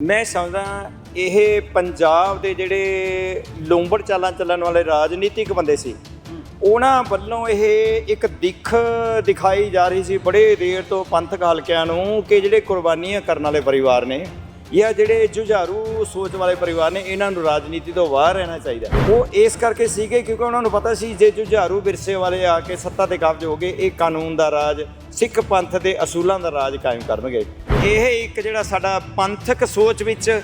ਮੈਂ ਸਮਝਦਾ ਇਹ ਪੰਜਾਬ ਦੇ ਜਿਹੜੇ ਲੋਂਬੜ ਚਾਲਾਂ ਚੱਲਣ ਵਾਲੇ ਰਾਜਨੀਤਿਕ ਬੰਦੇ ਸੀ, ਉਹਨਾਂ ਵੱਲੋਂ ਇਹ ਇੱਕ ਦਿੱਖ ਦਿਖਾਈ ਜਾ ਰਹੀ ਸੀ ਬੜੇ ਦੇਰ ਤੋਂ ਪੰਥਕ ਹਲਕਿਆਂ ਨੂੰ ਕਿ ਜਿਹੜੇ ਕੁਰਬਾਨੀਆਂ ਕਰਨ ਵਾਲੇ ਪਰਿਵਾਰ ਨੇ ਜਾਂ ਜਿਹੜੇ ਜੁਝਾਰੂ ਸੋਚ ਵਾਲੇ ਪਰਿਵਾਰ ਨੇ ਇਹਨਾਂ ਨੂੰ ਰਾਜਨੀਤੀ ਤੋਂ ਬਾਹਰ ਰਹਿਣਾ ਚਾਹੀਦਾ। ਉਹ ਇਸ ਕਰਕੇ ਸੀਗੇ ਕਿਉਂਕਿ ਉਹਨਾਂ ਨੂੰ ਪਤਾ ਸੀ, ਜੇ ਜੁਝਾਰੂ ਵਿਰਸੇ ਵਾਲੇ ਆ ਕੇ ਸੱਤਾ ਤੇ ਕਾਬਜ਼ ਹੋ ਗਏ, ਇਹ ਕਾਨੂੰਨ ਦਾ ਰਾਜ, ਸਿੱਖ ਪੰਥ ਦੇ ਅਸੂਲਾਂ ਦਾ ਰਾਜ ਕਾਇਮ ਕਰਨਗੇ। ਇਹ ਇੱਕ ਜਿਹੜਾ ਸਾਡਾ ਪੰਥਕ ਸੋਚ ਵਿੱਚ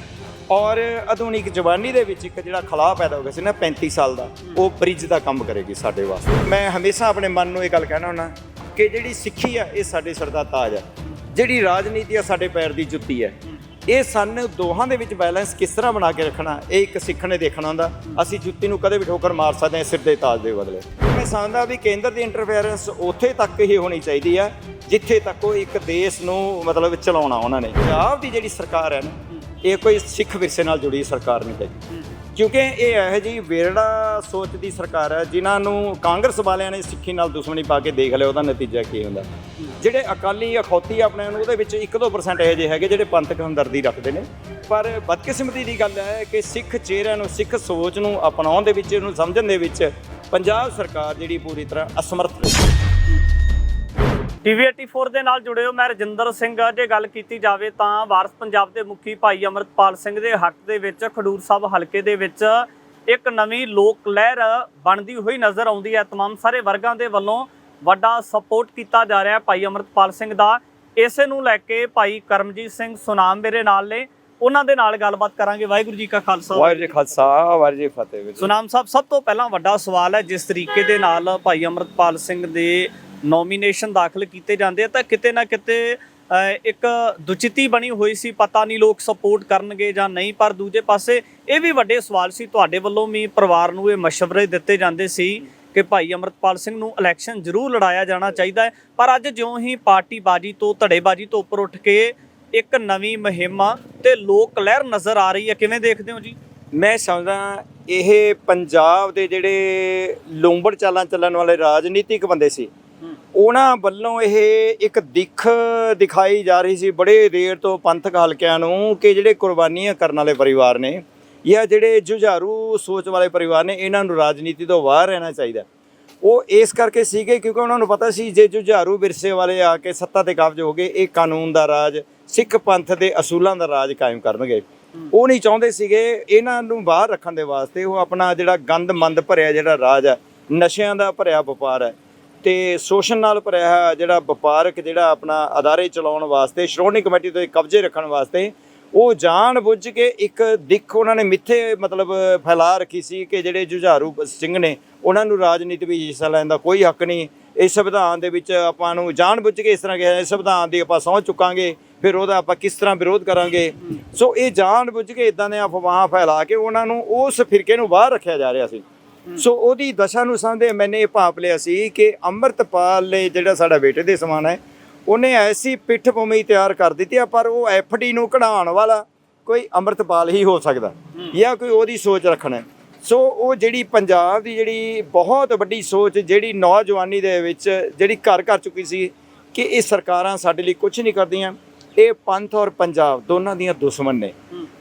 ਔਰ ਆਧੁਨਿਕ ਜਵਾਨੀ ਦੇ ਵਿੱਚ ਇੱਕ ਜਿਹੜਾ ਖਲਾਅ ਪੈਦਾ ਹੋ ਗਿਆ ਸੀ ਨਾ 35 ਸਾਲ ਦਾ, ਉਹ ਬ੍ਰਿਜ ਦਾ ਕੰਮ ਕਰੇਗੀ ਸਾਡੇ ਵਾਸਤੇ। ਮੈਂ ਹਮੇਸ਼ਾ ਆਪਣੇ ਮਨ ਨੂੰ ਇਹ ਗੱਲ ਕਹਿਣਾ ਹੁੰਦਾ ਕਿ ਜਿਹੜੀ ਸਿੱਖੀ ਆ, ਇਹ ਸਾਡੇ ਸਿਰ ਦਾ ਤਾਜ ਹੈ ਜਿਹੜੀ ਰਾਜਨੀਤੀ ਆ, ਸਾਡੇ ਪੈਰ ਦੀ ਜੁੱਤੀ ਹੈ ਇਹ ਸਾਨੂੰ ਦੋਹਾਂ ਦੇ ਵਿੱਚ ਬੈਲੈਂਸ ਕਿਸ ਤਰ੍ਹਾਂ ਬਣਾ ਕੇ ਰੱਖਣਾ, ਇਹ ਇੱਕ ਸਿੱਖ ਨੇ ਦੇਖਣਾ ਹੁੰਦਾ। ਅਸੀਂ ਜੁੱਤੀ ਨੂੰ ਕਦੇ ਵੀ ਠੋਕਰ ਮਾਰ ਸਕਦੇ ਹਾਂ, ਸਿਰ ਦੇ ਤਾਜ ਦੇ ਬਦਲੇ। ਮੈਂ ਸਮਝਦਾ ਵੀ ਕੇਂਦਰ ਦੀ ਇੰਟਰਫੇਰੈਂਸ ਉੱਥੇ ਤੱਕ ਹੀ ਹੋਣੀ ਚਾਹੀਦੀ ਆ, ਜਿੱਥੇ ਤੱਕ ਉਹ ਇੱਕ ਦੇਸ਼ ਨੂੰ ਮਤਲਬ ਚਲਾਉਣਾ ਉਹਨਾਂ ਨੇ। ਪੰਜਾਬ ਦੀ ਜਿਹੜੀ ਸਰਕਾਰ ਹੈ ਨਾ, ਇਹ ਕੋਈ ਸਿੱਖ ਵਿਰਸੇ ਨਾਲ ਜੁੜੀ ਸਰਕਾਰ ਨਹੀਂ ਹੈ ਕਿਉਂਕਿ ਇਹ ਇਹੋ ਜਿਹੀ ਵੇਰੜਾ ਸੋਚ ਦੀ ਸਰਕਾਰ ਹੈ, ਜਿਨ੍ਹਾਂ ਨੂੰ ਕਾਂਗਰਸ ਵਾਲਿਆਂ ਨੇ ਸਿੱਖੀ ਨਾਲ ਦੁਸ਼ਮਣੀ ਪਾ ਕੇ ਦੇਖ ਲਿਆ, ਉਹਦਾ ਨਤੀਜਾ ਕੀ ਹੁੰਦਾ? ਜਿਹੜੇ ਅਕਾਲੀ ਅਖੌਤੀ ਆਪਣੇ ਨੂੰ, ਉਹਦੇ ਵਿੱਚ 1-2% ਇਹੋ ਜਿਹੇ ਹੈਗੇ ਜਿਹੜੇ ਪੰਥਕ ਹਮਦਰਦੀ ਰੱਖਦੇ ਨੇ। ਪਰ ਬਦਕਿਸਮਤੀ ਦੀ ਗੱਲ ਹੈ ਕਿ ਸਿੱਖ ਚਿਹਰਿਆਂ ਨੂੰ, ਸਿੱਖ ਸੋਚ ਨੂੰ ਅਪਣਾਉਣ ਦੇ ਵਿੱਚ, ਇਹਨੂੰ ਸਮਝਣ ਦੇ ਵਿੱਚ ਪੰਜਾਬ ਸਰਕਾਰ ਜਿਹੜੀ ਪੂਰੀ ਤਰ੍ਹਾਂ ਅਸਮਰਥ ਹੈ। ਟੀਵੀ 84 ਦੇ ਨਾਲ ਜੁੜੇ ਹੋ ਮੈਂ ਰਜਿੰਦਰ ਸਿੰਘ ਜੇ ਗੱਲ ਕੀਤੀ ਜਾਵੇ ਤਾਂ ਵਾਰਸ ਪੰਜਾਬ ਦੇ ਮੁਖੀ ਭਾਈ ਅਮਰਤਪਾਲ ਸਿੰਘ ਦੇ ਹੱਕ ਦੇ ਵਿੱਚ ਖਡੂਰ ਸਾਹਿਬ ਹਲਕੇ ਦੇ ਵਿੱਚ ਇੱਕ ਨਵੀਂ ਲੋਕ ਲਹਿਰ ਬਣਦੀ ਹੋਈ ਨਜ਼ਰ ਆਉਂਦੀ ਹੈ तमाम ਸਾਰੇ ਵਰਗਾਂ ਦੇ ਵੱਲੋਂ ਵੱਡਾ ਸਪੋਰਟ ਕੀਤਾ ਜਾ ਰਿਹਾ ਹੈ ਭਾਈ ਅਮਰਤਪਾਲ ਸਿੰਘ ਦਾ ਇਸੇ ਨੂੰ ਲੈ ਕੇ ਭਾਈ ਕਰਮਜੀਤ ਸਿੰਘ ਸੁਨਾਮ ਮੇਰੇ ਨਾਲ ਨੇ ਉਹਨਾਂ ਦੇ ਨਾਲ ਗੱਲਬਾਤ ਕਰਾਂਗੇ ਵਾਹਿਗੁਰੂ ਜੀ ਕਾ ਖਾਲਸਾ ਵਾਹਿਗੁਰੂ ਜੀ ਖਾਲਸਾ ਵਾਹਿਗੁਰੂ ਜੀ ਫਤਿਹ ਵੀਰ ਜੀ। ਸੁਨਾਮ ਸਾਹਿਬ ਸਭ ਤੋਂ ਪਹਿਲਾਂ ਵੱਡਾ ਸਵਾਲ ਹੈ ਜਿਸ ਤਰੀਕੇ ਦੇ ਨਾਲ ਭਾਈ ਅਮਰਤਪਾਲ ਸਿੰਘ ਦੇ ਨੋਮੀਨੇਸ਼ਨ ਦਾਖਲ ਕੀਤੇ ਜਾਂਦੇ ਆ, ਤਾਂ ਕਿਤੇ ਨਾ ਕਿਤੇ ਇੱਕ ਦੁਚਿਤੀ ਬਣੀ ਹੋਈ ਸੀ, ਪਤਾ ਨਹੀਂ ਲੋਕ ਸਪੋਰਟ ਕਰਨਗੇ ਜਾਂ ਨਹੀਂ, ਪਰ ਦੂਜੇ ਪਾਸੇ ਇਹ ਵੀ ਵੱਡੇ ਸਵਾਲ ਸੀ, ਤੁਹਾਡੇ ਵੱਲੋਂ ਵੀ ਪਰਿਵਾਰ ਨੂੰ ਇਹ ਮਸ਼ਵਰੇ ਦਿੱਤੇ ਜਾਂਦੇ ਸੀ ਕਿ ਭਾਈ ਅਮਰਤਪਾਲ ਸਿੰਘ ਨੂੰ ਇਲੈਕਸ਼ਨ ਜ਼ਰੂਰ ਲੜਾਇਆ ਜਾਣਾ ਚਾਹੀਦਾ ਹੈ, ਪਰ ਅੱਜ ਜਿਉਂ ਹੀ ਪਾਰਟੀ ਬਾਜੀ ਤੋਂ, ਧੜੇਬਾਜੀ ਤੋਂ ਉੱਪਰ ਉੱਠ ਕੇ ਇੱਕ ਨਵੀਂ ਮੁਹਿੰਮ ਤੇ ਲੋਕ ਲਹਿਰ ਨਜ਼ਰ ਆ ਰਹੀ ਹੈ, ਕਿਵੇਂ ਦੇਖਦੇ ਹੋ ਜੀ? ਮੈਂ ਸਮਝਦਾ ਇਹ ਪੰਜਾਬ ਦੇ ਜਿਹੜੇ ਲੋਂਬੜ ਚਾਲਾਂ ਚੱਲਣ ਵਾਲੇ ਰਾਜਨੀਤਿਕ ਬੰਦੇ ਸੀ ਉਹਨਾਂ ਵੱਲੋਂ ਇਹ ਇੱਕ ਦਿੱਖ ਦਿਖਾਈ ਜਾ ਰਹੀ ਸੀ ਬੜੇ ਦੇਰ ਤੋਂ ਪੰਥਕ ਹਲਕਿਆਂ ਨੂੰ ਕਿ ਜਿਹੜੇ ਕੁਰਬਾਨੀਆਂ ਕਰਨ ਵਾਲੇ ਪਰਿਵਾਰ ਨੇ ਜਾਂ ਜਿਹੜੇ ਜੁਝਾਰੂ ਸੋਚ ਵਾਲੇ ਪਰਿਵਾਰ ਨੇ, ਇਹਨਾਂ ਨੂੰ ਰਾਜਨੀਤੀ ਤੋਂ ਬਾਹਰ ਰਹਿਣਾ ਚਾਹੀਦਾ ਉਹ ਇਸ ਕਰਕੇ ਸੀਗੇ ਕਿਉਂਕਿ ਉਹਨਾਂ ਨੂੰ ਪਤਾ ਸੀ ਜੇ ਜੁਝਾਰੂ ਵਿਰਸੇ ਵਾਲੇ ਆ ਕੇ ਸੱਤਾ ਤੇ ਕਾਬਜ਼ ਹੋ ਗਏ, ਇਹ ਕਾਨੂੰਨ ਦਾ ਰਾਜ, ਸਿੱਖ ਪੰਥ ਦੇ ਅਸੂਲਾਂ ਦਾ ਰਾਜ ਕਾਇਮ ਕਰਨਗੇ। ਉਹ ਨਹੀਂ ਚਾਹੁੰਦੇ ਸੀਗੇ ਇਹਨਾਂ ਨੂੰ ਬਾਹਰ ਰੱਖਣ ਦੇ ਵਾਸਤੇ ਉਹ ਆਪਣਾ ਜਿਹੜਾ ਗੰਦ ਮੰਦ ਭਰਿਆ ਜਿਹੜਾ ਰਾਜ ਹੈ, ਨਸ਼ਿਆਂ ਦਾ ਭਰਿਆ ਵਪਾਰ ਹੈ ਤੇ ਸ਼ੋਸ਼ਣ ਨਾਲ ਭਰਿਆ ਹੋਇਆ ਜਿਹੜਾ ਵਪਾਰਕ ਜਿਹੜਾ ਆਪਣਾ ਅਦਾਰੇ ਚਲਾਉਣ ਵਾਸਤੇ ਸ਼੍ਰੋਮਣੀ ਕਮੇਟੀ ਤੋਂ ਕਬਜ਼ੇ ਰੱਖਣ ਵਾਸਤੇ ਉਹ ਜਾਣ ਬੁੱਝ ਕੇ ਇੱਕ ਦਿੱਖ ਉਹਨਾਂ ਨੇ ਮਿੱਥੇ ਮਤਲਬ ਫੈਲਾ ਰੱਖੀ ਸੀ ਕਿ ਜਿਹੜੇ ਜੁਝਾਰੂ ਸਿੰਘ ਨੇ ਉਹਨਾਂ ਨੂੰ ਰਾਜਨੀਤੀ ਵਿੱਚ ਹਿੱਸਾ ਲੈਣ ਦਾ ਕੋਈ ਹੱਕ ਨਹੀਂ। ਇਸ ਸੰਵਿਧਾਨ ਦੇ ਵਿੱਚ ਆਪਾਂ ਨੂੰ ਜਾਣ ਬੁੱਝ ਕੇ ਇਸ ਤਰ੍ਹਾਂ ਕਿਹਾ ਇਸ ਸੰਵਿਧਾਨ ਦੀ ਆਪਾਂ ਸਹੁੰ ਚੁੱਕਾਂਗੇ ਫਿਰ ਉਹਦਾ ਆਪਾਂ ਕਿਸ ਤਰ੍ਹਾਂ ਵਿਰੋਧ ਕਰਾਂਗੇ। ਸੋ ਇਹ ਜਾਣ ਬੁੱਝ ਕੇ ਇਦਾਂ ਦੇ ਅਫਵਾਹਾਂ ਫੈਲਾ ਕੇ ਉਹਨਾਂ ਨੂੰ ਉਸ ਫਿਰਕੇ ਨੂੰ ਬਾਹਰ ਰੱਖਿਆ ਜਾ ਰਿਹਾ ਸੀ। ਸੋ ਉਹਦੀ ਦਸ਼ਾ ਨੂੰ ਸਮਝਦੇ ਮੈਨੇ ਇਹ ਭਾਪ ਲਿਆ ਸੀ ਕਿ ਅੰਮ੍ਰਿਤਪਾਲ ਨੇ ਜਿਹੜਾ ਸਾਡਾ ਬੇਟੇ ਦੇ ਸਮਾਨ ਹੈ ਉਹਨੇ ਐਸੀ ਪਿੱਠ ਭੂਮੀ ਤਿਆਰ ਕਰ ਦਿੱਤੀ ਆ ਪਰ ਉਹ ਐਫਡੀ ਨੂੰ ਕਢਾਉਣ ਵਾਲਾ ਕੋਈ ਅੰਮ੍ਰਿਤਪਾਲ ਹੀ ਹੋ ਸਕਦਾ ਜਾਂ ਕੋਈ ਉਹਦੀ ਸੋਚ ਰੱਖਣਾ। ਸੋ ਉਹ ਜਿਹੜੀ ਪੰਜਾਬ ਦੀ ਜਿਹੜੀ ਬਹੁਤ ਵੱਡੀ ਸੋਚ ਜਿਹੜੀ ਨੌਜਵਾਨੀ ਦੇ ਵਿੱਚ ਜਿਹੜੀ ਘਰ ਘਰ ਚੁੱਕੀ ਸੀ ਕਿ ਇਹ ਸਰਕਾਰਾਂ ਸਾਡੇ ਲਈ ਕੁਝ ਨਹੀਂ ਕਰਦੀਆਂ ਇਹ ਪੰਥ ਔਰ ਪੰਜਾਬ ਦੋਨਾਂ ਦੀਆਂ ਦੁਸ਼ਮਣ ਨੇ।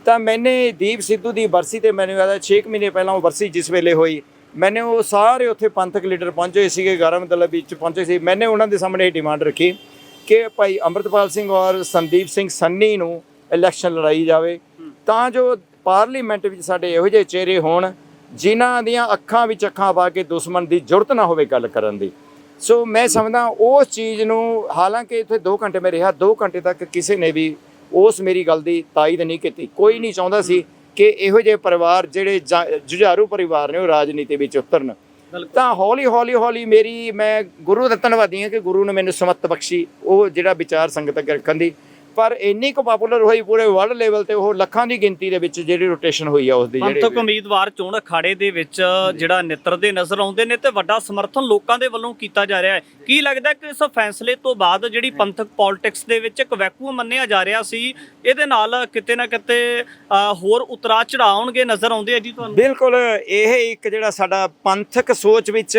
ਤਾਂ ਮੈਨੇ ਦੀਪ ਸਿੱਧੂ ਦੀ ਬਰਸੀ ਤੇ ਮੈਨੂੰ ਹੈ 6 ਮਹੀਨੇ ਪਹਿਲਾਂ ਉਹ ਬਰਸੀ ਜਿਸ ਵੇਲੇ ਹੋਈ ਮੈਨੇ ਉਹ ਸਾਰੇ ਉੱਥੇ ਪੰਥਕ ਲੀਡਰ ਪਹੁੰਚੇ ਸੀਗੇ, ਗਾਰਾ ਮਤਲਬ ਵਿੱਚ ਪਹੁੰਚੇ ਸੀ। ਮੈਨੇ ਉਹਨਾਂ ਦੇ ਸਾਹਮਣੇ ਇਹ ਡਿਮਾਂਡ ਰੱਖੀ ਕਿ ਭਾਈ ਅੰਮ੍ਰਿਤਪਾਲ ਸਿੰਘ ਔਰ ਸੰਦੀਪ ਸਿੰਘ ਸੰਨੀ ਨੂੰ ਇਲੈਕਸ਼ਨ ਲੜਾਈ ਜਾਵੇ। ਤਾਂ ਜੋ ਪਾਰਲੀਮੈਂਟ ਵਿੱਚ ਸਾਡੇ ਇਹੋ ਜਿਹੇ ਚਿਹਰੇ ਹੋਣ, ਜਿਨ੍ਹਾਂ ਦੀਆਂ ਅੱਖਾਂ ਵਿੱਚ ਅੱਖਾਂ ਪਾ ਕੇ ਦੁਸ਼ਮਣ ਦੀ ਜ਼ਰੂਰਤ ਨਾ ਹੋਵੇ ਗੱਲ ਕਰਨ ਦੀ। ਸੋ ਮੈਂ ਸਮਝਦਾ ਉਸ ਚੀਜ਼ ਨੂੰ, ਹਾਲਾਂਕਿ ਇੱਥੇ 2 ਘੰਟੇ ਮੈਂ ਰਿਹਾ 2 ਘੰਟੇ ਤੱਕ ਕਿਸੇ ਨੇ ਵੀ ਉਸ ਮੇਰੀ ਗੱਲ ਦੀ ਤਾਈਦ ਨਹੀਂ ਕੀਤੀ। ਕੋਈ ਨਹੀਂ ਚਾਹੁੰਦਾ ਸੀ ਕਿ ਇਹੋ ਜਿਹੇ ਪਰਿਵਾਰ ਜਿਹੜੇ ਜੁਝਾਰੂ ਪਰਿਵਾਰ ਨੇ ਉਹ ਰਾਜਨੀਤੀ ਵਿੱਚ ਉਤਰਨ। ਤਾਂ ਹੌਲੀ ਹੌਲੀ ਹੌਲੀ ਮੇਰੀ ਮੈਂ ਗੁਰੂ ਦਾ ਧੰਨਵਾਦੀ ਹਾਂ ਕਿ ਗੁਰੂ ਨੇ ਮੈਨੂੰ ਸਮਤ ਬਖਸ਼ੀ ਉਹ ਜਿਹੜਾ ਵਿਚਾਰ ਸੰਗਤ ਅੱਗੇ ਰੱਖਣ ਦੀ। ਪਰ ਇੰਨੀ ਕੁ ਪਪੂਲਰ ਹੋਈ ਪੂਰੇ ਵਰਲਡ ਲੈਵਲ ਤੇ ਉਹ ਲੱਖਾਂ ਦੀ ਗਿਣਤੀ ਦੇ ਵਿੱਚ ਜਿਹੜੀ ਰੋਟੇਸ਼ਨ ਹੋਈ ਆ ਉਸ ਦੀ ਪੰਥਕ ਜਿਹੜੀ ਉਮੀਦਵਾਰ ਚੋਣ ਅਖਾੜੇ ਦੇ ਵਿੱਚ ਜਿਹੜਾ ਨਿੱਤਰਦੇ ਨਜ਼ਰ ਆਉਂਦੇ ਨੇ ਤੇ ਵੱਡਾ ਸਮਰਥਨ ਲੋਕਾਂ ਦੇ ਵੱਲੋਂ ਕੀਤਾ ਜਾ ਰਿਹਾ ਹੈ। ਕੀ ਲੱਗਦਾ ਕਿ ਇਸ ਫੈਸਲੇ ਤੋਂ ਬਾਅਦ ਜਿਹੜੀ ਪੰਥਕ ਪੋਲਿਟਿਕਸ ਦੇ ਵਿੱਚ ਇੱਕ ਵੈਕੂਮ ਮੰਨਿਆ ਜਾ ਰਿਹਾ ਸੀ ਇਹਦੇ ਨਾਲ ਕਿਤੇ ਨਾ ਕਿਤੇ ਹੋਰ ਉਤਰਾ ਚੜਾਉਣਗੇ ਨਜ਼ਰ ਆਉਂਦੇ ਆ ਜੀ ਤੁਹਾਨੂੰ? ਬਿਲਕੁਲ ਇਹ ਇੱਕ ਜਿਹੜਾ ਸਾਡਾ ਪੰਥਕ ਸੋਚ ਵਿੱਚ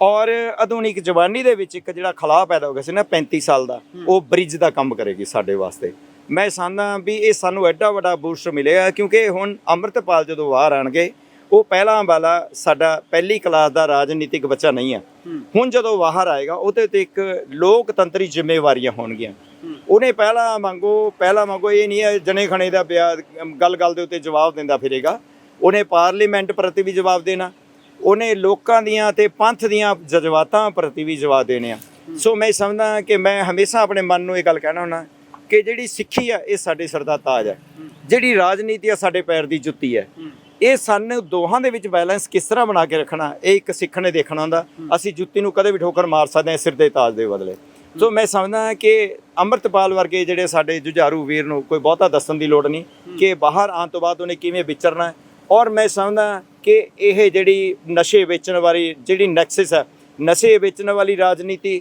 ਔਰ ਆਧੁਨਿਕ ਜਵਾਨੀ ਦੇ ਵਿੱਚ ਇੱਕ ਜਿਹੜਾ ਖਲਾਅ ਪੈਦਾ ਹੋ ਗਿਆ ਸੀ ਨਾ 35 ਸਾਲ ਦਾ ਉਹ ਬ੍ਰਿਜ ਦਾ ਕੰਮ ਕਰੇਗੀ ਸਾਡੇ ਵਾਸਤੇ। ਮੈਂ ਸਮਝਦਾ ਵੀ ਇਹ ਸਾਨੂੰ ਐਡਾ ਵੱਡਾ ਬੂਸਟ ਮਿਲਿਆ ਕਿਉਂਕਿ ਹੁਣ ਅੰਮ੍ਰਿਤਪਾਲ ਜਦੋਂ ਬਾਹਰ ਆਣਗੇ ਉਹ ਪਹਿਲਾਂ ਵਾਲਾ ਸਾਡਾ ਪਹਿਲੀ ਕਲਾਸ ਦਾ ਰਾਜਨੀਤਿਕ ਬੱਚਾ ਨਹੀਂ ਆ। ਹੁਣ ਜਦੋਂ ਬਾਹਰ ਆਏਗਾ ਉਹਦੇ ਤੇ ਇੱਕ ਲੋਕਤੰਤਰੀ ਜ਼ਿੰਮੇਵਾਰੀਆਂ ਹੋਣਗੀਆਂ। ਉਹਨੇ ਪਹਿਲਾਂ ਮੰਗੋ ਪਹਿਲਾਂ ਮੰਗੋ ਇਹ ਨਹੀਂ ਹੈ ਜਣੇ ਖਣੇ ਦਾ ਗੱਲ ਗੱਲ ਦੇ ਉੱਤੇ ਜਵਾਬ ਦਿੰਦਾ ਫਿਰੇਗਾ। ਉਹਨੇ ਪਾਰਲੀਮੈਂਟ ਪ੍ਰਤੀ ਵੀ ਜਵਾਬ ਦੇਣਾ। ਉਹਨੇ ਲੋਕਾਂ ਦੀਆਂ ਤੇ ਪੰਥ ਦੀਆਂ ਜਜ਼ਬਾਤਾਂ ਪ੍ਰਤੀ ਵੀ ਜਵਾਬ ਦੇਣੇ ਆ। ਸੋ ਮੈਂ ਸਮਝਦਾ ਕਿ ਮੈਂ ਹਮੇਸ਼ਾ ਆਪਣੇ ਮਨ ਨੂੰ ਇਹ ਗੱਲ ਕਹਿਣਾ ਹੁੰਦਾ ਕਿ ਜਿਹੜੀ ਸਿੱਖੀ ਆ, ਇਹ ਸਾਡੇ ਸਿਰ ਦਾ ਤਾਜ ਹੈ ਜਿਹੜੀ ਰਾਜਨੀਤੀ ਆ, ਸਾਡੇ ਪੈਰ ਦੀ ਜੁੱਤੀ ਹੈ ਇਹ ਸਾਨੂੰ ਦੋਹਾਂ ਦੇ ਵਿੱਚ ਬੈਲੈਂਸ ਕਿਸ ਤਰ੍ਹਾਂ ਬਣਾ ਕੇ ਰੱਖਣਾ, ਇਹ ਇੱਕ ਸਿੱਖ ਨੇ ਦੇਖਣਾ ਹੁੰਦਾ। ਅਸੀਂ ਜੁੱਤੀ ਨੂੰ ਕਦੇ ਵੀ ਠੋਕਰ ਮਾਰ ਸਕਦੇ ਹਾਂ, ਸਿਰ ਦੇ ਤਾਜ ਦੇ ਬਦਲੇ। ਸੋ ਮੈਂ ਸਮਝਦਾ ਕਿ ਅੰਮ੍ਰਿਤਪਾਲ ਵਰਗੇ ਜਿਹੜੇ ਸਾਡੇ ਜੁਝਾਰੂ ਵੀਰ ਨੂੰ ਕੋਈ ਬਹੁਤਾ ਦੱਸਣ ਦੀ ਲੋੜ ਨਹੀਂ ਕਿ ਬਾਹਰ ਆਉਣ ਤੋਂ ਬਾਅਦ ਉਹਨੇ ਕਿਵੇਂ ਵਿਚਰਨਾ। ਔਰ ਮੈਂ ਸਮਝਦਾ ਕਿ ਇਹ ਜਿਹੜੀ ਨਸ਼ੇ ਵੇਚਣ ਵਾਲੀ ਜਿਹੜੀ ਨੈਕਸਸ ਹੈ, ਨਸ਼ੇ ਵੇਚਣ ਵਾਲੀ ਰਾਜਨੀਤੀ,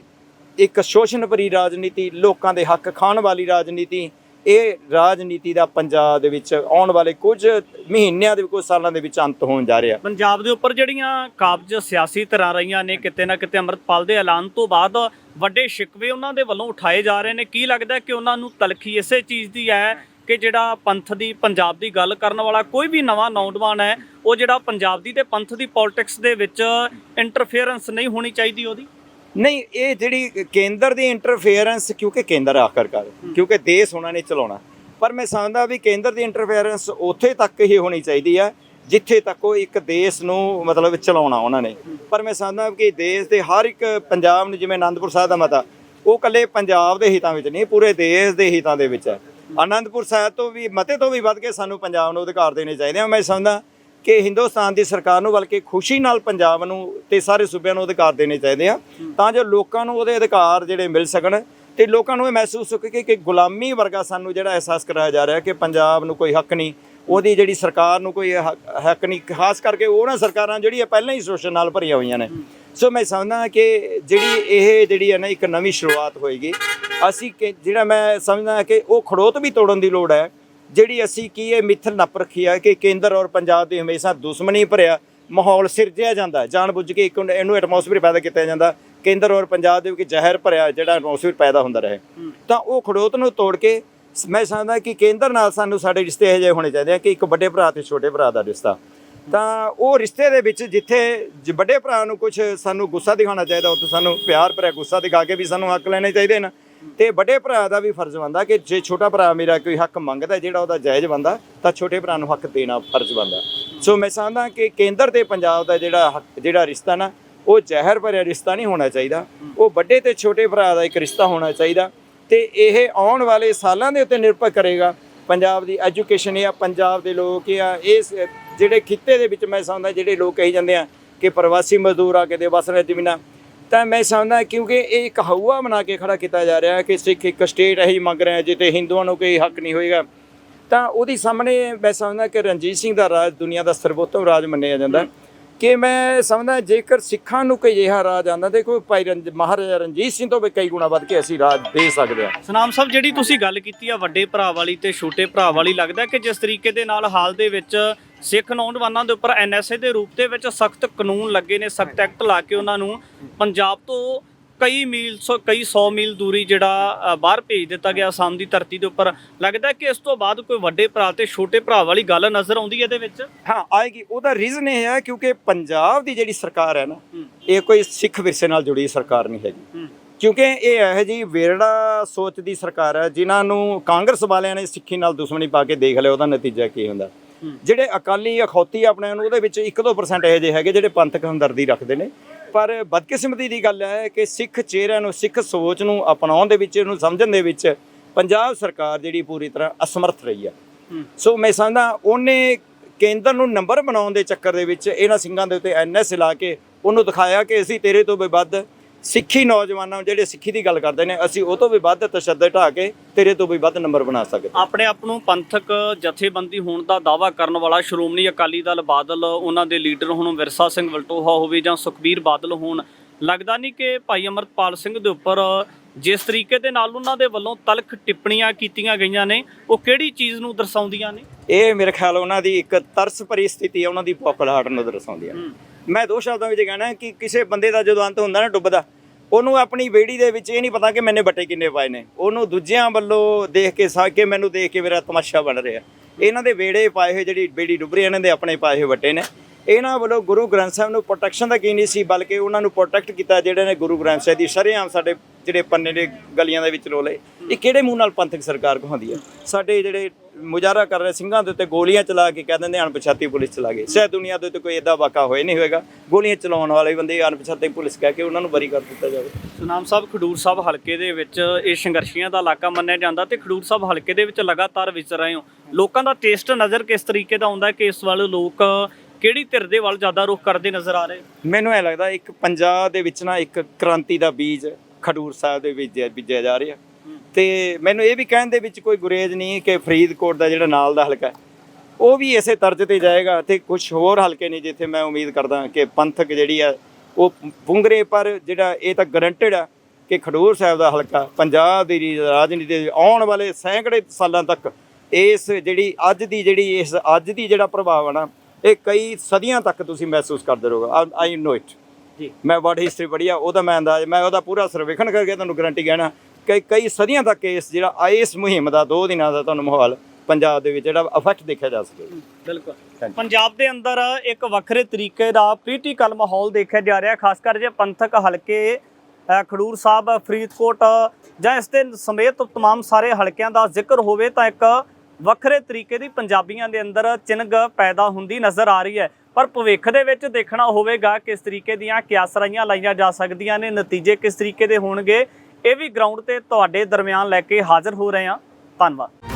ਇੱਕ ਸ਼ੋਸ਼ਣ ਭਰੀ ਰਾਜਨੀਤੀ, ਲੋਕਾਂ ਦੇ ਹੱਕ ਖਾਣ ਵਾਲੀ ਰਾਜਨੀਤੀ, ਇਹ ਰਾਜਨੀਤੀ ਦਾ ਪੰਜਾਬ ਦੇ ਵਿੱਚ ਆਉਣ ਵਾਲੇ ਕੁਝ ਮਹੀਨਿਆਂ ਦੇ, ਕੁਝ ਸਾਲਾਂ ਦੇ ਵਿੱਚ ਅੰਤ ਹੋਣ ਜਾ ਰਿਹਾ। ਪੰਜਾਬ ਦੇ ਉੱਪਰ ਜਿਹੜੀਆਂ ਕਾਬਜ ਸਿਆਸੀ ਤਰ੍ਹਾਂ ਰਹੀਆਂ ਨੇ, ਕਿਤੇ ਨਾ ਕਿਤੇ ਅੰਮ੍ਰਿਤਪਾਲ ਦੇ ਐਲਾਨ ਤੋਂ ਬਾਅਦ ਵੱਡੇ ਸ਼ਿਕਵੇ ਉਹਨਾਂ ਦੇ ਵੱਲੋਂ ਉਠਾਏ ਜਾ ਰਹੇ ਨੇ। ਕੀ ਲੱਗਦਾ ਕਿ ਉਹਨਾਂ ਨੂੰ ਤਲਖੀ ਇਸੇ ਚੀਜ਼ ਦੀ ਹੈ ਕਿ ਜਿਹੜਾ ਪੰਥ ਦੀ, ਪੰਜਾਬ ਦੀ ਗੱਲ ਕਰਨ ਵਾਲਾ ਕੋਈ ਵੀ ਨਵਾਂ ਨੌਜਵਾਨ ਹੈ ਉਹ ਜਿਹੜਾ ਪੰਜਾਬ ਦੀ ਤੇ ਪੰਥ ਦੀ ਪੋਲਿਟਿਕਸ ਦੇ ਵਿੱਚ ਇੰਟਰਫੇਰੈਂਸ ਨਹੀਂ ਹੋਣੀ ਚਾਹੀਦੀ ਉਹਦੀ? ਨਹੀਂ ਇਹ ਜਿਹੜੀ ਕੇਂਦਰ ਦੀ ਇੰਟਰਫੇਰੈਂਸ ਕਿਉਂਕਿ ਕੇਂਦਰ ਆਖਰਕਾਰ ਕਿਉਂਕਿ ਦੇਸ਼ ਉਹਨਾਂ ਨੇ ਚਲਾਉਣਾ। ਪਰ ਮੈਂ ਸਮਝਦਾ ਵੀ ਕੇਂਦਰ ਦੀ ਇੰਟਰਫੇਰੈਂਸ ਉੱਥੇ ਤੱਕ ਹੀ ਹੋਣੀ ਚਾਹੀਦੀ ਹੈ ਜਿੱਥੇ ਤੱਕ ਉਹ ਇੱਕ ਦੇਸ਼ ਨੂੰ ਮਤਲਬ ਚਲਾਉਣਾ ਉਹਨਾਂ ਨੇ। ਪਰ ਮੈਂ ਸਮਝਦਾ ਕਿ ਦੇਸ਼ ਦੇ ਹਰ ਇੱਕ ਪੰਜਾਬ ਨੂੰ ਜਿਵੇਂ ਆਨੰਦਪੁਰ ਸਾਹਿਬ ਦਾ ਮਤਾ ਉਹ ਕੱਲੇ ਪੰਜਾਬ ਦੇ ਹਿੱਤਾਂ ਵਿੱਚ ਨਹੀਂ ਪੂਰੇ ਦੇਸ਼ ਦੇ ਹਿੱਤਾਂ ਦੇ ਵਿੱਚ ਹੈ। ਆਨੰਦਪੁਰ ਸਾਹਿਬ ਤੋਂ ਵੀ ਮਤੇ ਤੋਂ ਵੀ ਵੱਧ ਕੇ ਸਾਨੂੰ ਪੰਜਾਬ ਨੂੰ ਅਧਿਕਾਰ ਦੇਣੇ ਚਾਹੀਦੇ ਆ ਮੈਂ ਸਮਝਦਾ। ਕਿ ਹਿੰਦੁਸਤਾਨ ਦੀ ਸਰਕਾਰ ਨੂੰ ਬਲਕਿ ਖੁਸ਼ੀ ਨਾਲ ਪੰਜਾਬ ਨੂੰ ਤੇ ਸਾਰੇ ਸੂਬਿਆਂ ਨੂੰ ਅਧਿਕਾਰ ਦੇਣੇ ਚਾਹੀਦੇ ਆ। ਤਾਂ ਜੋ ਲੋਕਾਂ ਨੂੰ ਉਹਦੇ ਅਧਿਕਾਰ ਜਿਹੜੇ ਮਿਲ ਸਕਣ ਤੇ ਲੋਕਾਂ ਨੂੰ ਇਹ ਮਹਿਸੂਸ ਹੋ ਕਿ ਕਿ ਗੁਲਾਮੀ ਵਰਗਾ ਸਾਨੂੰ ਜਿਹੜਾ ਅਹਿਸਾਸ ਕਰਾਇਆ ਜਾ ਰਿਹਾ ਕਿ ਪੰਜਾਬ ਨੂੰ ਕੋਈ ਹੱਕ ਨਹੀਂ, ਉਹਦੀ ਜਿਹੜੀ ਸਰਕਾਰ ਨੂੰ ਕੋਈ ਹੱਕ ਹੱਕ ਨਹੀਂ, ਖਾਸ ਕਰਕੇ ਉਹਨਾਂ ਸਰਕਾਰਾਂ ਜਿਹੜੀਆਂ ਪਹਿਲਾਂ ਹੀ ਸ਼ੋਸ਼ਣ ਨਾਲ ਭਰੀਆਂ ਹੋਈਆਂ ਨੇ। ਸੋ ਮੈਂ ਸਮਝਦਾ ਕਿ ਜਿਹੜੀ ਇਹ ਜਿਹੜੀ ਹੈ ਨਾ ਇੱਕ ਨਵੀਂ ਸ਼ੁਰੂਆਤ ਹੋਏਗੀ, ਅਸੀਂ ਕਿ, ਜਿਹੜਾ ਮੈਂ ਸਮਝਦਾ ਕਿ ਉਹ ਖੜੋਤ ਵੀ ਤੋੜਨ ਦੀ ਲੋੜ ਹੈ। ਜਿਹੜੀ ਅਸੀਂ ਕੀ ਇਹ ਮਿੱਥ ਨੱਪ ਰੱਖੀ ਆ ਕਿ ਕੇਂਦਰ ਔਰ ਪੰਜਾਬ ਦੀ ਹਮੇਸ਼ਾ ਦੁਸ਼ਮਣੀ ਭਰਿਆ ਮਾਹੌਲ ਸਿਰਜਿਆ ਜਾਂਦਾ ਜਾਣ ਬੁੱਝ ਕੇ ਇੱਕ ਇਹਨੂੰ ਐਟਮੋਸਫੇਅਰ ਪੈਦਾ ਕੀਤਾ ਜਾਂਦਾ। ਕੇਂਦਰ ਔਰ ਪੰਜਾਬ ਦੇ ਵਿੱਚ ਜ਼ਹਿਰ ਭਰਿਆ ਜਿਹੜਾ ਐਟਮੋਸਫੇਅਰ ਪੈਦਾ ਹੁੰਦਾ ਰਹੇ। ਤਾਂ ਉਹ ਖੜੋਤ ਨੂੰ ਤੋੜ ਕੇ ਮੈਂ ਸਮਝਦਾ ਕਿ ਕੇਂਦਰ ਨਾਲ ਸਾਨੂੰ ਸਾਡੇ ਰਿਸ਼ਤੇ ਇਹੋ ਜਿਹੇ ਹੋਣੇ ਚਾਹੀਦੇ ਆ ਕਿ ਇੱਕ ਵੱਡੇ ਭਰਾ ਤੇ ਛੋਟੇ ਭਰਾ ਦਾ ਰਿਸ਼ਤਾ। ਤਾਂ ਉਹ ਰਿਸ਼ਤੇ ਦੇ ਵਿੱਚ ਜਿੱਥੇ ਵੱਡੇ ਭਰਾ ਨੂੰ ਕੁਝ ਸਾਨੂੰ ਗੁੱਸਾ ਦਿਖਾਉਣਾ ਚਾਹੀਦਾ ਉੱਥੇ ਸਾਨੂੰ ਪਿਆਰ ਭਰਿਆ ਗੁੱਸਾ ਦਿਖਾ ਕੇ ਵੀ ਸਾਨੂੰ ਹੱਕ ਲੈਣੇ ਚਾਹੀਦੇ ਨੇ ਤੇ ਵੱਡੇ ਭਰਾ ਦਾ ਵੀ ਫਰਜ਼ ਬਣਦਾ ਕਿ ਜੇ ਛੋਟਾ ਭਰਾ ਮੇਰਾ ਕੋਈ ਹੱਕ ਮੰਗਦਾ, ਜਿਹੜਾ ਉਹਦਾ ਜਾਇਜ਼ ਬੰਦਾ ਤਾਂ ਛੋਟੇ ਭਰਾ ਨੂੰ ਹੱਕ ਦੇਣਾ ਫਰਜ਼ ਬਣਦਾ। ਸੋ ਮੈਂ ਸਮਝਦਾ ਕਿ ਕੇਂਦਰ ਤੇ ਪੰਜਾਬ ਦਾ ਜਿਹੜਾ ਹੱਕ- ਜਿਹੜਾ ਰਿਸ਼ਤਾ ਨਾ, ਉਹ ਜ਼ਹਿਰ ਭਰਿਆ ਰਿਸ਼ਤਾ ਨਹੀਂ ਹੋਣਾ ਚਾਹੀਦਾ। ਉਹ ਵੱਡੇ ਤੇ ਛੋਟੇ ਭਰਾ ਦਾ ਇੱਕ ਰਿਸ਼ਤਾ ਹੋਣਾ ਚਾਹੀਦਾ ਤੇ ਇਹ ਆਉਣ ਵਾਲੇ ਸਾਲਾਂ ਦੇ ਉੱਤੇ ਨਿਰਭਰ ਕਰੇਗਾ। ਪੰਜਾਬ ਦੀ ਐਜੂਕੇਸ਼ਨ ਜਾਂ ਪੰਜਾਬ ਦੇ ਲੋਕ ਆ, ਇਸ ਜਿਹੜੇ ਖਿੱਤੇ ਦੇ ਵਿੱਚ ਮੈਂ ਸਮਝਦਾ ਜਿਹੜੇ ਲੋਕ ਕਹੀ ਜਾਂਦੇ ਆ ਕਿ ਪ੍ਰਵਾਸੀ ਮਜ਼ਦੂਰ ਆ ਕਿਤੇ ਦੇ ਵਸ ਰਹੇ ਜ਼ਮੀਨਾਂ ਤਾਂ ਮੈਂ ਸਮਝਦਾ ਕਿਉਂਕਿ ਇਹ ਇੱਕ ਹਊਆ ਬਣਾ ਕੇ ਖੜਾ ਕੀਤਾ ਜਾ ਰਿਹਾ ਹੈ ਕਿ ਸਿੱਖ ਇੱਕ ਸਟੇਟ ਇਹੀ ਮੰਗ ਰਹੇ ਆ ਜਿੱਤੇ ਹਿੰਦੂਆਂ ਨੂੰ ਕੋਈ ਹੱਕ ਨਹੀਂ ਹੋਏਗਾ। ਤਾਂ ਉਹਦੀ ਸਾਹਮਣੇ ਮੈਂ ਸਮਝਦਾ ਕਿ ਰਣਜੀਤ ਸਿੰਘ ਦਾ ਰਾਜ ਦੁਨੀਆ ਦਾ ਸਰਵੋਤਮ ਰਾਜ ਮੰਨਿਆ ਜਾਂਦਾ ਕਿ ਮੈਂ ਸਮਝਦਾ ਜੇਕਰ ਸਿੱਖਾਂ ਨੂੰ ਕੋਈ ਅਜਿਹਾ ਰਾਜ ਆਂਦਾ ਤੇ ਕੋਈ ਭਾਈ ਰਣਜ, ਮਹਾਰਾਜਾ ਰਣਜੀਤ ਸਿੰਘ ਤੋਂ ਵੀ ਕਈ ਗੁਣਾ ਵੱਧ ਕੇ ਅਸੀਂ ਰਾਜ ਦੇ ਸਕਦੇ ਹਾਂ। ਸਨਾਮ ਸਾਹਿਬ, ਜਿਹੜੀ ਤੁਸੀਂ ਗੱਲ ਕੀਤੀ ਆ ਵੱਡੇ ਭਰਾ ਵਾਲੀ ਤੇ ਛੋਟੇ ਭਰਾ ਵਾਲੀ, ਲੱਗਦਾ ਕਿ ਜਿਸ ਤਰੀਕੇ ਦੇ ਨਾਲ ਹਾਲ ਦੇ ਵਿੱਚ ਸਿੱਖ ਨੌਜਵਾਨਾਂ ਦੇ ਉੱਪਰ ਐਨਐਸਏ ਦੇ ਰੂਪ ਦੇ ਵਿੱਚ ਸਖਤ ਕਾਨੂੰਨ ਲੱਗੇ ਨੇ ਸਖਤ ਐਕਟ ਲਾ ਕੇ ਉਹਨਾਂ ਨੂੰ ਪੰਜਾਬ ਤੋਂ ਕਈ ਮੀਲ ਕਈ 100 ਮੀਲ ਦੂਰੀ ਜਿਹੜਾ ਬਾਹਰ ਭੇਜ ਦਿੱਤਾ ਗਿਆ ਅਸਾਮ ਦੀ ਧਰਤੀ ਦੇ ਉੱਪਰ। ਲੱਗਦਾ ਕਿ ਇਸ ਤੋਂ ਬਾਅਦ ਕੋਈ ਵੱਡੇ ਭਰਾ ਤੇ ਛੋਟੇ ਭਰਾ ਵਾਲੀ ਗੱਲ ਨਜ਼ਰ ਆਉਂਦੀ ਹੈ ਇਹਦੇ ਵਿੱਚ? ਹਾਂ ਆਏਗੀ। ਉਹਦਾ ਰੀਜ਼ਨ ਇਹ ਹੈ ਕਿਉਂਕਿ ਪੰਜਾਬ ਦੀ ਜਿਹੜੀ ਸਰਕਾਰ ਹੈ ਨਾ ਇਹ ਕੋਈ ਸਿੱਖ ਵਿਰਸੇ ਨਾਲ ਜੁੜੀ ਸਰਕਾਰ ਨਹੀਂ ਹੈਗੀ। ਕਿਉਂਕਿ ਇਹ ਇਹੋ ਜੀ ਵੇਰੜਾ ਸੋਚ ਦੀ ਸਰਕਾਰ ਹੈ ਜਿਨ੍ਹਾਂ ਨੂੰ ਕਾਂਗਰਸ ਵਾਲਿਆਂ ਨੇ ਸਿੱਖੀ ਨਾਲ ਦੁਸ਼ਮਣੀ ਪਾ ਕੇ ਦੇਖ ਲਿਆ ਉਹਦਾ ਨਤੀਜਾ ਕੀ ਹੁੰਦਾ? ਜਿਹੜੇ ਅਕਾਲੀ ਅਖੌਤੀ ਆਪਣੇ ਨੂੰ ਉਹਦੇ ਵਿੱਚ 1-2% ਇਹੋ ਜਿਹੇ ਹੈਗੇ ਜਿਹੜੇ ਪੰਥਕ ਹਮਦਰਦੀ ਰੱਖਦੇ ਨੇ। ਪਰ ਬਦਕਿਸਮਤੀ ਦੀ ਗੱਲ ਹੈ ਕਿ ਸਿੱਖ ਚਿਹਰਿਆਂ ਨੂੰ ਸਿੱਖ ਸੋਚ ਨੂੰ ਅਪਣਾਉਣ ਦੇ ਵਿੱਚ ਇਹਨੂੰ ਸਮਝਣ ਦੇ ਵਿੱਚ ਪੰਜਾਬ ਸਰਕਾਰ ਜਿਹੜੀ ਪੂਰੀ ਤਰ੍ਹਾਂ ਅਸਮਰਥ ਰਹੀ ਹੈ। ਸੋ ਮੈਂ ਸਮਝਦਾ ਉਹਨੇ ਕੇਂਦਰ ਨੂੰ ਨੰਬਰ ਬਣਾਉਣ ਦੇ ਚੱਕਰ ਦੇ ਵਿੱਚ ਇਹਨਾਂ ਸਿੰਘਾਂ ਦੇ ਉੱਤੇ ਐਨਐਸ ਲਾ ਕੇ ਉਹਨੂੰ ਦਿਖਾਇਆ ਕਿ ਅਸੀਂ ਤੇਰੇ ਤੋਂ ਵੀ ਵੱਧ ਸਿੱਖੀ ਨੌਜਵਾਨਾਂ ਨੂੰ ਜਿਹੜੇ ਸਿੱਖੀ ਦੀ ਗੱਲ ਕਰਦੇ ਨੇ ਅਸੀਂ ਉਹ ਤੋਂ ਵੀ ਵੱਧ ਤਸ਼ੱਦਦ ਢਾ ਕੇ ਤੇਰੇ ਤੋਂ ਵੀ ਵੱਧ ਨੰਬਰ ਬਣਾ ਸਕਦੇ ਆਪਣੇ ਆਪ ਨੂੰ ਪੰਥਕ ਜਥੇਬੰਦੀ ਹੋਣ ਦਾ ਦਾਵਾ ਕਰਨ ਵਾਲਾ ਸ਼੍ਰੋਮਣੀ ਅਕਾਲੀ ਦਲ ਬਾਦਲ ਉਹਨਾਂ ਦੇ ਲੀਡਰ ਹੁਣ ਵਿਰਸਾ ਸਿੰਘ ਵਲਟੋਹਾ ਹੋਵੇ ਜਾਂ ਸੁਖਬੀਰ ਬਾਦਲ ਹੋਣ ਲੱਗਦਾ ਨਹੀਂ ਕਿ ਭਾਈ ਅਮਰਪਾਲ ਸਿੰਘ ਦੇ ਉੱਪਰ ਜਿਸ ਤਰੀਕੇ ਦੇ ਨਾਲ ਉਹਨਾਂ ਦੇ ਵੱਲੋਂ ਤਲਖ ਟਿੱਪਣੀਆਂ ਕੀਤੀਆਂ ਗਈਆਂ ਨੇ ਉਹ ਕਿਹੜੀ ਚੀਜ਼ ਨੂੰ ਦਰਸਾਉਂਦੀਆਂ ਨੇ? ਇਹ ਮੇਰੇ ਖਿਆਲ ਉਹਨਾਂ ਦੀ ਇੱਕ ਤਰਸ ਭਰੀ ਸਥਿਤੀ ਹੈ ਉਹਨਾਂ ਦੀ ਪੌਕੜਾਹਟ ਨੂੰ ਦਰਸਾਉਂਦੀ ਹੈ। ਮੈਂ ਦੋ ਸ਼ਬਦਾਂ ਵਿੱਚ ਕਹਿਣਾ ਕਿ ਕਿਸੇ ਬੰਦੇ ਦਾ ਜਦੋਂ ਅੰਤ ਹੁੰਦਾ ਨਾ ਡੁੱਬਦਾ, ਉਹਨੂੰ ਆਪਣੀ ਬੇੜੀ ਦੇ ਵਿੱਚ ਇਹ ਨਹੀਂ ਪਤਾ ਕਿ ਮੈਨੇ ਬੱਟੇ ਕਿੰਨੇ ਪਾਏ ਨੇ। ਉਹਨੂੰ ਦੂਜਿਆਂ ਵੱਲੋਂ ਦੇਖ ਕੇ ਸਾ ਕੇ ਮੈਨੂੰ ਦੇਖ ਕੇ ਮੇਰਾ ਤਮਾਸ਼ਾ ਬਣ ਰਿਹਾ। ਇਹਨਾਂ ਦੇ ਵੇੜੇ ਪਾਏ ਹੋਏ ਜਿਹੜੀ ਬੇੜੀ ਡੁੱਬ ਰਹੀ ਇਹਨਾਂ ਦੇ ਆਪਣੇ ਪਾਏ ਹੋਏ ਬੱਟੇ ਨੇ। ਇਹਨਾਂ ਵੱਲੋਂ ਗੁਰੂ ਗ੍ਰੰਥ ਸਾਹਿਬ ਨੂੰ ਪ੍ਰੋਟੈਕਸ਼ਨ ਦਾ ਕੀ ਨਹੀਂ ਸੀ, ਬਲਕਿ ਉਹਨਾਂ ਨੂੰ ਪ੍ਰੋਟੈਕਟ ਕੀਤਾ ਜਿਹੜੇ ਨੇ ਗੁਰੂ ਗ੍ਰੰਥ ਸਾਹਿਬ ਦੀ ਸ਼ਰੇਆਮ ਸਾਡੇ ਜਿਹੜੇ ਪੰਨੇ ਦੇ ਗਲੀਆਂ ਦੇ ਵਿੱਚ ਰੋਲੇ, ਇਹ ਕਿਹੜੇ ਮੂੰਹ ਨਾਲ ਪੰਥਕ ਸਰਕਾਰ ਕਹਾਉਂਦੀ ਹੈ? ਸਾਡੇ ਜਿਹੜੇ ਮੁਜ਼ਾਹਰਾ ਕਰ ਰਹੇ ਸਿੰਘਾਂ ਦੇ ਉੱਤੇ ਗੋਲੀਆਂ ਚਲਾ ਕੇ ਕਹਿ ਦਿੰਦੇ ਅਣਪਛਾਤੀ ਪੁਲਿਸ ਚਲਾ ਗਏ ਸ਼ਾਇਦ ਦੁਨੀਆ ਦੇ ਉੱਤੇ ਕੋਈ ਏਦਾਂ ਵਾਕਾ ਹੋਏ ਨਹੀਂ ਹੋਏਗਾ। ਗੋਲੀਆਂ ਚਲਾਉਣ ਵਾਲੇ ਬੰਦੇ ਅਣਪਛਾਤੇ ਪੁਲਿਸ ਕਹਿ ਕੇ ਉਹਨਾਂ ਨੂੰ ਬਰੀ ਕਰ ਦਿੱਤਾ ਜਾਵੇ। ਸੁਨਾਮ ਸਾਹਿਬ ਖਡੂਰ ਸਾਹਿਬ ਹਲਕੇ ਦੇ ਵਿੱਚ ਇਹ ਸੰਘਰਸ਼ੀਆਂ ਦਾ ਇਲਾਕਾ ਮੰਨਿਆ ਜਾਂਦਾ ਤੇ ਖਡੂਰ ਸਾਹਿਬ ਹਲਕੇ ਦੇ ਵਿੱਚ ਲਗਾਤਾਰ ਵਿਚਰ ਰਹੇ ਹੋ। ਲੋਕਾਂ ਦਾ ਟੇਸਟ ਨਜ਼ਰ ਕਿਸ ਤਰੀਕੇ ਦਾ ਆਉਂਦਾ ਕਿ ਇਸ ਵੱਲ ਲੋਕ ਕਿਹੜੀ ਧਿਰ ਦੇ ਵੱਲ ਜ਼ਿਆਦਾ ਰੁਖ ਕਰਦੇ ਨਜ਼ਰ ਆ ਰਹੇ? ਮੈਨੂੰ ਐ ਲੱਗਦਾ ਇੱਕ ਪੰਜਾਬ ਦੇ ਵਿੱਚ ਨਾ ਇੱਕ ਕ੍ਰਾਂਤੀ ਦਾ ਬੀਜ ਖਡੂਰ ਸਾਹਿਬ ਦੇ ਵਿੱਚ ਬੀਜਿਆ ਜਾ ਰਿਹਾ। ਤੇ ਮੈਨੂੰ ਇਹ ਵੀ ਕਹਿਣ ਦੇ ਵਿੱਚ ਕੋਈ ਗੁਰੇਜ਼ ਨਹੀਂ ਕਿ ਫਰੀਦਕੋਟ ਦਾ ਜਿਹੜਾ ਨਾਲ ਦਾ ਹਲਕਾ ਉਹ ਵੀ ਇਸੇ ਤਰਜ਼ ਤੇ ਜਾਏਗਾ ਤੇ ਕੁਝ ਹੋਰ ਹਲਕੇ ਨੇ ਜਿੱਥੇ ਮੈਂ ਉਮੀਦ ਕਰਦਾ ਕਿ ਪੰਥਕ ਜਿਹੜੀ ਆ ਉਹ ਪੁੰਗਰੇ ਪਰ ਜਿਹੜਾ ਇਹ ਤਾਂ ਗਰੰਟਡ ਆ ਕਿ ਖਡੂਰ ਸਾਹਿਬ ਦਾ ਹਲਕਾ ਪੰਜਾਬ ਦੀ ਰਾਜਨੀਤੀ ਦੇ ਆਉਣ ਵਾਲੇ ਸੈਂਕੜੇ ਸਾਲਾਂ ਤੱਕ ਇਸ ਜਿਹੜੀ ਅੱਜ ਦੀ ਜਿਹੜੀ ਇਸ ਅੱਜ ਦੀ ਜਿਹੜਾ ਪ੍ਰਭਾਵ ਆ ਨਾ ਇਹ ਕਈ ਸਦੀਆਂ ਤੱਕ ਤੁਸੀਂ ਮਹਿਸੂਸ ਕਰਦੇ ਰਹੋਗੇ। ਆਈ ਨੋ ਇਟ ਜੀ। ਮੈਂ ਵਰਡ ਹਿਸਟਰੀ ਪੜ੍ਹੀ ਆ ਉਹਦਾ ਮੈਂ ਅੰਦਾਜ਼ ਮੈਂ ਉਹਦਾ ਪੂਰਾ ਸਰਵੇਖਣ ਕਰਕੇ ਤੁਹਾਨੂੰ ਗਾਰੰਟੀ ਕਹਿਣਾ ਕਿ ਕਈ ਸਦੀਆਂ ਤੱਕ ਇਸ ਜਿਹੜਾ ਆ ਇਸ ਮੁਹਿੰਮ ਦਾ ਦੋ ਦਿਨਾਂ ਦਾ ਤੁਹਾਨੂੰ ਮਾਹੌਲ ਪੰਜਾਬ ਦੇ ਵਿੱਚ ਜਿਹੜਾ ਇਫੈਕਟ ਦੇਖਿਆ ਜਾ ਸਕੇਗਾ ਬਿਲਕੁਲ ਹਾਂਜੀ। ਪੰਜਾਬ ਦੇ ਅੰਦਰ ਇੱਕ ਵੱਖਰੇ ਤਰੀਕੇ ਦਾ ਪੋਲੀਟੀਕਲ ਮਾਹੌਲ ਦੇਖਿਆ ਜਾ ਰਿਹਾ ਖਾਸ ਕਰ ਜੇ ਪੰਥਕ ਹਲਕੇ ਅ, ਖਡੂਰ ਸਾਹਿਬ ਫਰੀਦਕੋਟ ਜਾਂ ਇਸ ਦੇ ਸਮੇਤ तमाम ਸਾਰੇ ਹਲਕਿਆਂ ਦਾ ਜ਼ਿਕਰ ਹੋਵੇ ਤਾਂ ਇੱਕ ਵੱਖਰੇ ਤਰੀਕੇ ਦੀ ਪੰਜਾਬੀਆਂ ਦੇ ਅੰਦਰ ਚਿੰਗ ਪੈਦਾ ਹੁੰਦੀ ਨਜ਼ਰ ਆ ਰਹੀ ਹੈ ਪਰ ਭਵਿੱਖ ਦੇ ਵਿੱਚ ਦੇਖਣਾ ਹੋਵੇਗਾ ਕਿਸ ਤਰੀਕੇ ਦੀਆਂ ਕਿਆਸਰਾਈਆਂ ਲਾਈਆਂ ਜਾ ਸਕਦੀਆਂ ਨੇ ਨਤੀਜੇ ਕਿਸ ਤਰੀਕੇ ਦੇ ਹੋਣਗੇ ਇਹ ਵੀ ਗਰਾਊਂਡ ਤੇ ਤੁਹਾਡੇ ਦਰਮਿਆਨ ਲੈ ਕੇ ਹਾਜ਼ਰ ਹੋ ਰਹੇ ਹਾਂ। ਧੰਨਵਾਦ।